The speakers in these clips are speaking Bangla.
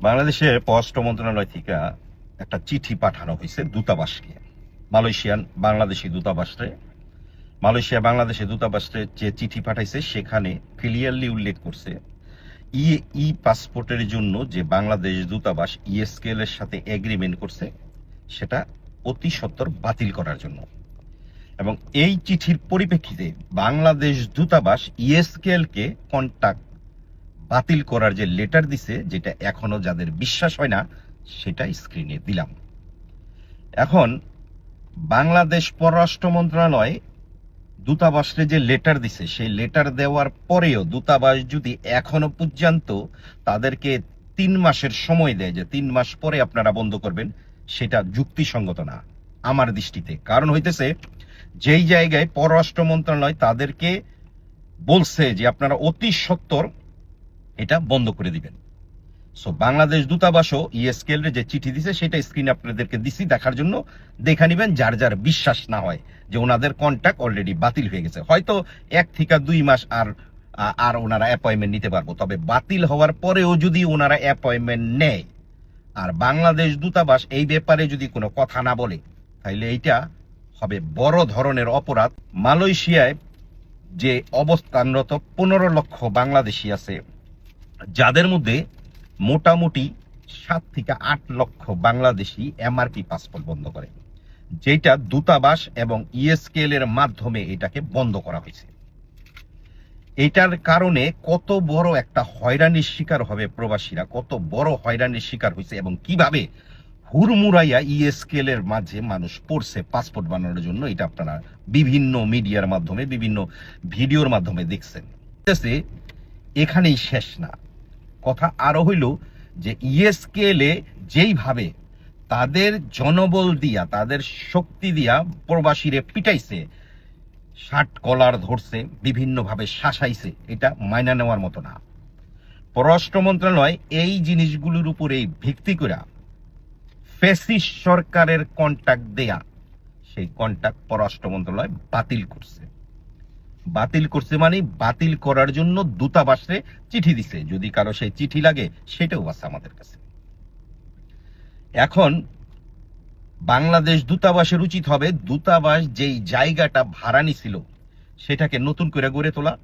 বাংলাদেশের পররাষ্ট্র মন্ত্রণালয় থেকে একটা চিঠি পাঠানো হয়েছে দূতাবাসকে মালয়েশিয়ান বাংলাদেশি দূতাবাসে। মালয়েশিয়া বাংলাদেশি দূতাবাসে যে চিঠি পাঠাইছে, সেখানে ক্লিয়ারলি উল্লেখ করছে, ই ই পাসপোর্টের জন্য যে বাংলাদেশ দূতাবাস ইএসকেএল এর সাথে এগ্রিমেন্ট করছে, সেটা অতি সত্বর বাতিল করার জন্য। এবং এই চিঠির পরিপ্রেক্ষিতে বাংলাদেশ দূতাবাস ইএসকেএল কে কন্টাক্ট বাতিল করার যে লেটার দিছে, যেটা এখনও যাদের বিশ্বাস হয় না, সেটা স্ক্রিনে দিলাম। এখন, বাংলাদেশ পররাষ্ট্র মন্ত্রণালয় দূতাবাসে যে লেটার দিছে, সেই লেটার দেওয়ার পরেও দূতাবাস যদি এখনও পর্যন্ত তাদেরকে তিন মাসের সময় দেয়, যে তিন মাস পরে আপনারা বন্ধ করবেন, সেটা যুক্তিসঙ্গত না, আমার দৃষ্টিতে। কারণ হইতেছে, যেই জায়গায় পররাষ্ট্র মন্ত্রণালয় তাদেরকে বলছে যে আপনারা অতি সত্তর এটা বন্ধ করে দিবেন। সো বাংলাদেশ দূতাবাসও ইএসকেল যে চিঠি দিছে, সেটা স্ক্রিনে আপনাদেরকে দিছি দেখার জন্য। দেখা নিবেন যার যার বিশ্বাস না হয় যে ওনাদের কন্ট্যাক্ট অলরেডি বাতিল হয়ে গেছে। হয়তো এক থেকে দুই মাস আর আর ওনারা অ্যাপয়েন্টমেন্ট নিতে পারব, তবে বাতিল হওয়ার পরেও যদি ওনারা অ্যাপয়েন্টমেন্ট নেয়, আর বাংলাদেশ দূতাবাস এই ব্যাপারে যদি কোনো কথা না বলে তাহলে এইটা হবে বড় ধরনের অপরাধ। মালয়েশিয়ায় যে অবস্থানরত পনেরো লক্ষ বাংলাদেশি আছে যাদের মধ্যে মোটামুটি সাত থেকে আট লক্ষ বাংলাদেশি এমআরপি পাসপোর্ট বন্ধ করে যেটা দূতাবাস এবং ইএসকেএল এর মাধ্যমে এটাকে বন্ধ করা হয়েছে। এটার কারণে কত বড় একটা হয়রানির শিকার হবে প্রবাসীরা, কত বড় হয়রানির শিকার হয়েছে এবং কীভাবে হুড়মুড়াইয়া ইএসকেএল এর মাঝে মানুষ পড়ছে পাসপোর্ট বানানোর জন্য, এটা আপনারা বিভিন্ন মিডিয়ার মাধ্যমে, বিভিন্ন ভিডিওর মাধ্যমে দেখছেন। এখানেই শেষ না। কথা আরও হইল যে ইএসকেএল এ যেইভাবে তাদের জনবল দিয়া, তাদের শক্তি দিয়া প্রবাসীরে পিটাইছে, শার্ট কলার ধরছে, বিভিন্নভাবে শাসাইছে, এটা মাইনা নেওয়ার মতো না। পররাষ্ট্র মন্ত্রণালয় এই জিনিসগুলোর উপরেই ভিত্তি করে ফেসিস সরকারের কন্টাক্ট দেয়া, সেই কন্টাক্ট পররাষ্ট্র মন্ত্রণালয় বাতিল করছে। বাতিল করছে মানে বাতিল করার জন্য দূতাবাসে চিঠি দিছে। যদি কারও সেই চিঠি লাগে, সেটাও আছে আমাদের কাছে। এখন বাংলাদেশ দূতাবাসের উচিত হবে, দূতাবাস যেই জায়গাটা ভাড়া নিছিল, সেটাকে নতুন করে গড়ে তোলা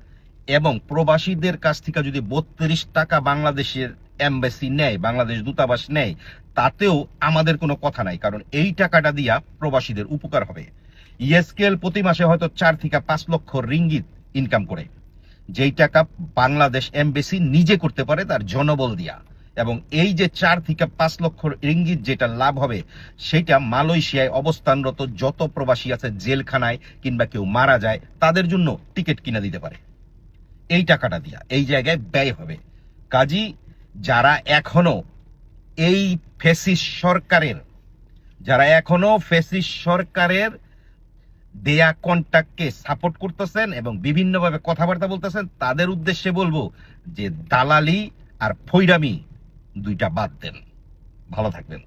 এবং প্রবাসীদের কাছ থেকে যদি বত্রিশ টাকা বাংলাদেশের এম্বাসি নেয়, বাংলাদেশ দূতাবাস নেয়, তাতেও আমাদের কোনো কথা নাই, কারণ এই টাকাটা দিয়া প্রবাসীদের উপকার হবে। ইএসকেএল প্রতি মাসে হয়তো চার থেকে পাঁচ লক্ষ রিঙ্গিত ইনকাম করে। যেই টাকা বাংলাদেশ এমবেসি নিজে করতে পারে তার জনবল দিয়া। এবং এই যে চার থেকে পাঁচ লক্ষ রিঙ্গিত যেটা লাভ হবে, সেটা মালয়েশিয়ায় অবস্থানরত যত প্রবাসী আছে জেলখানায় কিংবা কেউ মারা যায়, তাদের জন্য টিকিট কিনে দিতে পারে। এই টাকাটা দিয়া, এই জায়গায় ব্যয় হবে। কাজী, যারা এখনও এই ফেসিস সরকারের, যারা এখনও ফেসিস সরকারের দেয়া কন্ট্যাক্টকে সাপোর্ট করতেছেন এবং বিভিন্নভাবে কথাবার্তা বলতেছেন, তাদের উদ্দেশ্যে বলব যে দালালি আর ফৈরামি দুইটা বাদ দেন। ভালো থাকবেন।